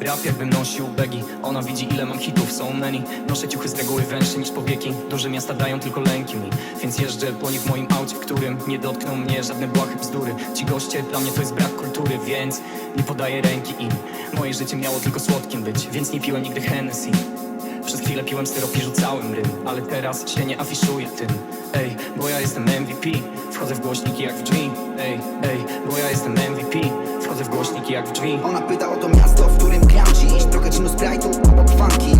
rap jakbym nosił begi. Ona widzi ile mam hitów, so many. Noszę ciuchy z reguły węższe niż powieki. Duże miasta dają tylko lęki mi. Więc jeżdżę po nich w moim aucie, w którym Nie dotkną mnie żadne błahe bzdury. Ci goście, dla mnie to jest brak kultury Więc nie podaję ręki im. Moje życie miało tylko słodkim być Więc nie piłem nigdy Hennessy chwilę piłem syrop i rzucałem rym Ale teraz się nie afiszuję tym. Ej, bo ja jestem MVP Wchodzę w głośniki jak w drzwi. Ej, ej, bo ja jestem MVP Wchodzę w głośniki jak w drzwi. Ona pyta o to miasto, w którym gram dziś Trochę ginu sprite'u, obok funky